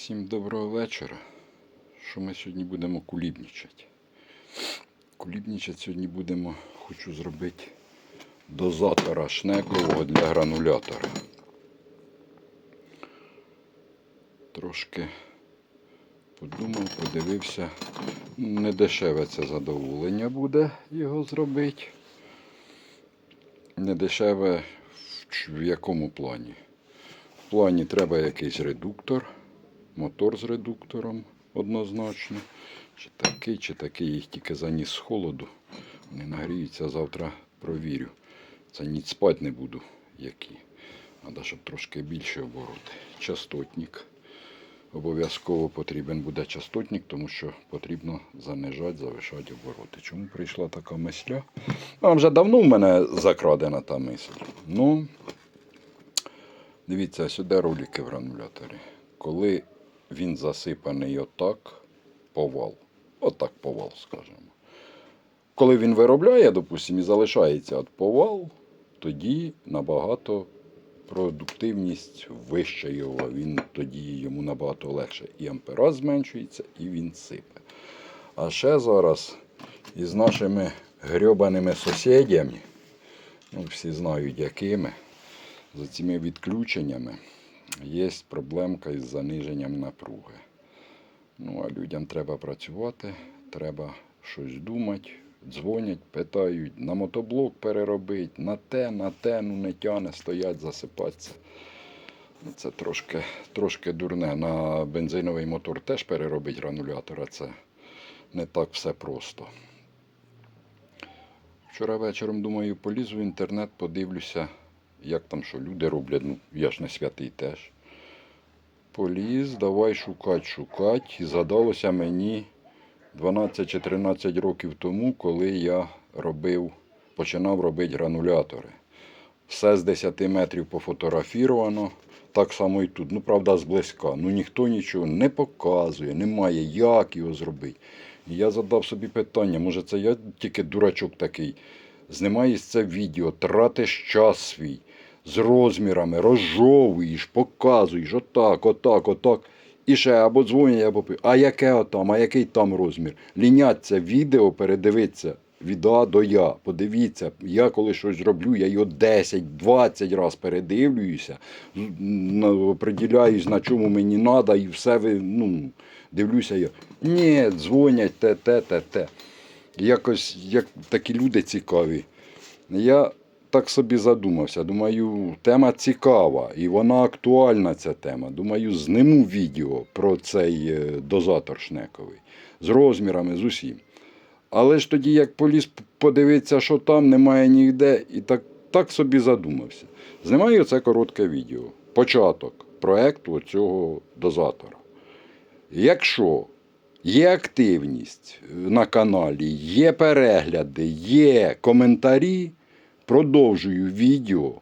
Всім доброго вечора. Що ми сьогодні будемо кулібнічати? Кулібнічати сьогодні будемо, хочу зробити дозатора шнекового для гранулятора. Трошки подумав, подивився. Не дешеве це задоволення буде його зробити. Не дешеве в в якому плані? В плані треба якийсь редуктор, мотор з редуктором однозначно. Чи такий, чи такий, їх тільки заніс з холоду. Не нагріються, завтра провірю. Це ніч спати не буду, які. Треба, щоб трошки більше обороти. Частотник. Обов'язково потрібен буде частотник, тому що потрібно занижати, завишати обороти. Чому прийшла така мисля? А вже давно в мене закрадена та мисль. Ну, Дивіться, сюди ролики в грануляторі. Коли він засипаний отак, повал. Отак повал, скажімо. Коли він виробляє, допустимо, і залишається от повал, тоді набагато продуктивність вища його. Він тоді йому набагато легше. І ампераж зменшується, і він сипе. А ще зараз із нашими грьобаними сусідями, ну всі знають якими, за цими відключеннями є проблемка із заниженням напруги. Ну, а людям треба працювати, треба щось думати, дзвонять, питають, на мотоблок переробити, на те, на те, ну не тяне, стоять, засипатися. Ну, Це трошки, трошки дурне. На бензиновий мотор теж переробить гранулятор, а це не так все просто. Вчора вечором, думаю, полізу в інтернет, подивлюся, як там що люди роблять. Ну, я ж не святий теж. Поліз, давай шукать, шукать. Згадалося мені 12 чи 13 років тому, коли я робив, починав робити гранулятори. Все з 10 метрів пофотографіровано. Так само і тут. Ну, правда, зблизька. Ну ніхто нічого не показує, немає, як його зробити. І я задав собі питання, може це я тільки дурачок такий. Знімаєш це відео, тратиш час свій з розмірами, розжовуєш, показуєш, отак, отак, отак. І ще або дзвонять, або пи- а яке отам, а який там розмір. Лінять це відео, передивиться від А до Я. Подивіться, я коли щось роблю, я його 10-20 разів передивлююся, з- на- приділяюсь, на чому мені треба, і все ви, ну, дивлюся я. Ні, дзвонять, те, те, те, те. Якось як такі люди цікаві. Я так собі задумався. Думаю, тема цікава і вона актуальна, ця тема. Думаю, зниму відео про цей е, дозатор шнековий з розмірами, з усім. Але ж тоді, як поліз подивитися, що там немає ніде, і так, так собі задумався. Знімаю це коротке відео. Початок проекту цього дозатора. Якщо є активність на каналі, є перегляди, є коментарі, продовжую відео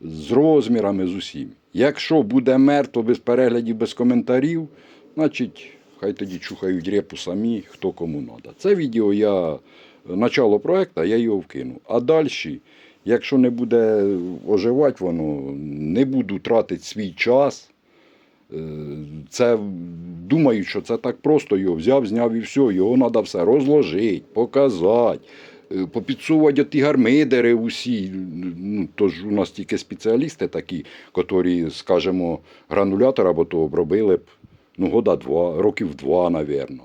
з розмірами з усім. Якщо буде мертво без переглядів, без коментарів, значить хай тоді чухають репу самі, хто кому треба. Це відео я начало проекту, я його вкину. А далі, якщо не буде оживати воно, не буду тратити свій час. Е, Це думаю, що це так просто його взяв, зняв і все. Його треба все розложити, показати, е, попідсувати ті гармидери усі. Ну, тож у нас тільки спеціалісти такі, котрі, скажімо, гранулятор або то обробили б ну, года два, років два, напевно.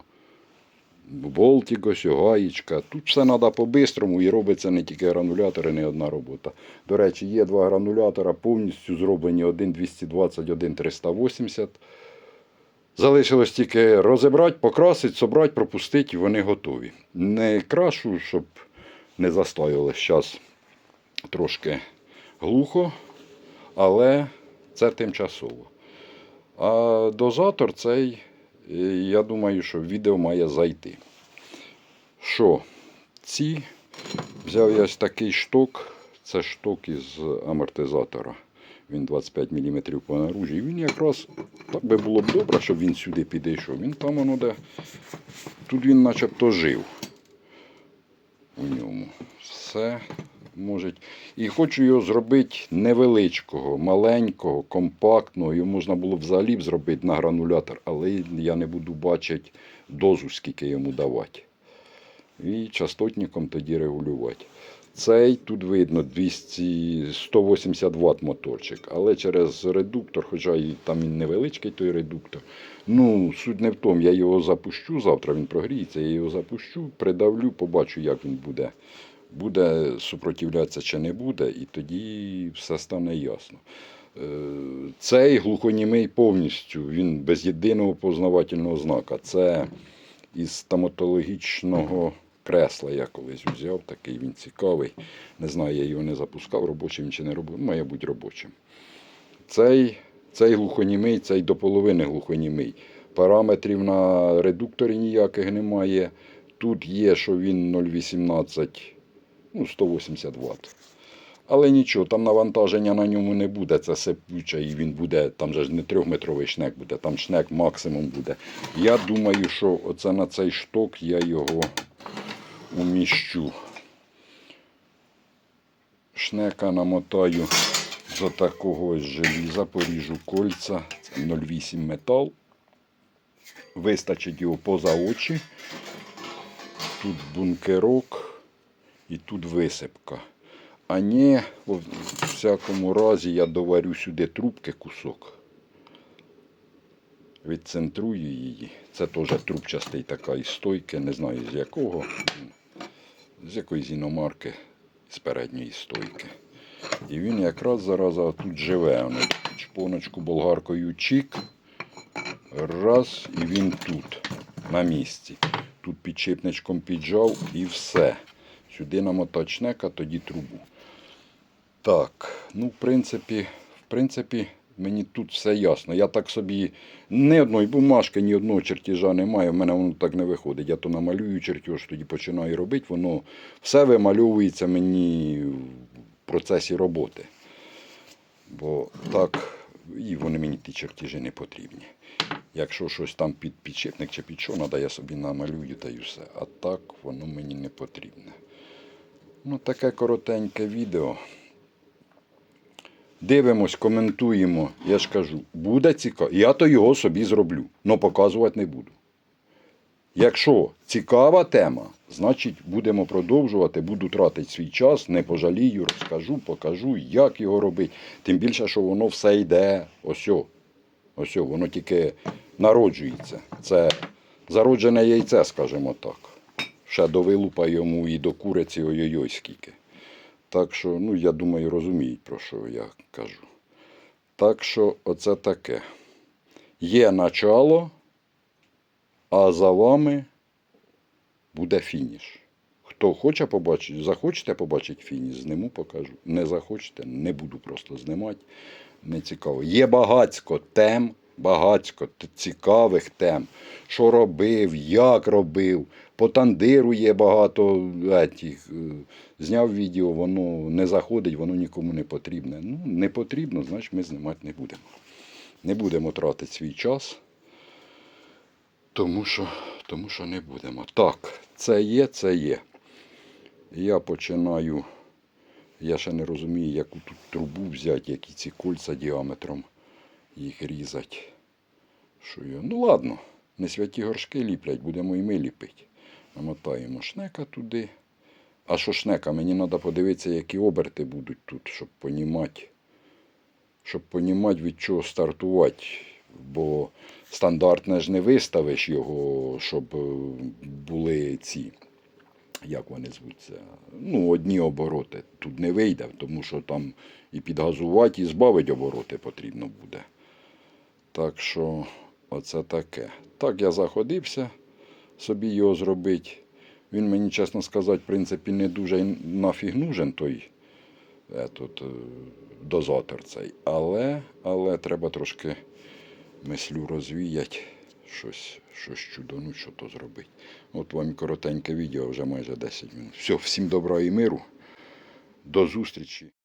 Болтик, ось гаєчка. Тут все треба по-бистрому і робиться не тільки гранулятори, не одна робота. До речі, є два гранулятора повністю зроблені один 220, один 380. Залишилось тільки розібрати, покрасити, собрати, пропустити, і вони готові. Не крашу, щоб не застоялось. Зараз трошки глухо, але це тимчасово. А дозатор цей, е, я думаю, що відео має зайти. Що? Ці взяв я ось такий шток. Це шток із амортизатора. Він 25 мм по наружі. Він якраз так би було б добре, щоб він сюди підійшов. Він там воно де. Тут він начебто жив у ньому. Все можуть. І хочу його зробити невеличкого, маленького, компактного. Його можна було взагалі зробити на гранулятор, але я не буду бачити дозу, скільки йому давати. І частотником тоді регулювати. Цей тут видно 200, 180 Вт моторчик, але через редуктор, хоча і там і невеличкий той редуктор. Ну, суть не в тому, я його запущу, завтра він прогріється, я його запущу, придавлю, побачу, як він буде. Буде супротивлятися чи не буде, і тоді все стане ясно. Е, Цей глухонімий повністю, він без єдиного познавательного знака. Це із стоматологічного кресла я колись взяв, такий він цікавий. Не знаю, я його не запускав робочим чи не робочим, має бути робочим. Цей, цей глухонімий, цей до половини глухонімий. Параметрів на редукторі ніяких немає. Тут є, що він 0,18, ну, 180 Вт. Але нічого, там навантаження на ньому не буде, це сипуче, і він буде, там же ж не трьохметровий шнек буде, там шнек максимум буде. Я думаю, що оце на цей шток я його уміщу. Шнека намотаю з такого ось желіза, поріжу кольця, це 0,8 метал. Вистачить його поза очі. Тут бункерок і тут висипка. А не, в всякому разі, я доварю сюди трубки кусок. Відцентрую її. Це теж трубчастий така із стойки, не знаю з якого. З якоїсь іномарки, з передньої стойки. І він якраз зараз тут живе. Чпоночку болгаркою чик. Раз, і він тут, на місці. Тут підшипничком піджав і все. Сюди намотать шнека, тоді трубу. Так, ну, в принципі, в принципі, мені тут все ясно. Я так собі ні одної бумажки, ні одного чертежа немає. В мене воно так не виходить. Я то намалюю чертеж, тоді починаю робити. Воно все вимальовується мені в процесі роботи. Бо так, і вони мені ті чертежі не потрібні. Якщо щось там під підшипник чи під що треба, я собі намалюю та й все. А так воно мені не потрібне. Ну, таке коротеньке відео. Дивимось, коментуємо. Я ж кажу, буде цікаво. Я то його собі зроблю, але показувати не буду. Якщо цікава тема, значить будемо продовжувати, буду тратити свій час, не пожалію, розкажу, покажу, як його робити. Тим більше, що воно все йде ось. о. Ось, воно тільки народжується. Це зароджене яйце, скажімо так. Ще до вилупа йому і до куриці ой-ой-ой скільки. Так що, ну, я думаю, розуміють, про що я кажу. Так що, оце таке. Є начало, а за вами буде фініш. Хто хоче побачити, захочете побачити фініш, зніму покажу. Не захочете, не буду просто знімати. Не цікаво. Є багацько тем, багацько цікавих тем. Що робив, як робив. По тандиру є багато етіх. е, Зняв відео, воно не заходить, воно нікому не потрібне. Ну, не потрібно, значить ми знімати не будемо. Не будемо тратити свій час. Тому що, тому що не будемо. Так, це є, це є. Я починаю. Я ще не розумію, яку тут трубу взяти, які ці кольця діаметром їх різати. Я? Ну ладно, не святі горшки ліплять, будемо і ми ліпити. Намотаємо шнека туди. А що шнека? Мені треба подивитися, які оберти будуть тут, щоб понімати, щоб понімати, від чого стартувати. Бо стандартне ж не виставиш його, щоб е, були ці як вони звуться, ну, одні обороти. Тут не вийде, тому що там і підгазувати, і збавити обороти потрібно буде. Так що, оце таке. Так я заходився собі його зробити. Він мені, чесно сказати, в принципі, не дуже нафіг нужен той етот, е, дозатор цей. Але, але треба трошки мислю розвіяти, щось, щось чудонуть, що то зробити. От вам коротеньке відео, вже майже 10 минут. Все, всім добра і миру. До зустрічі.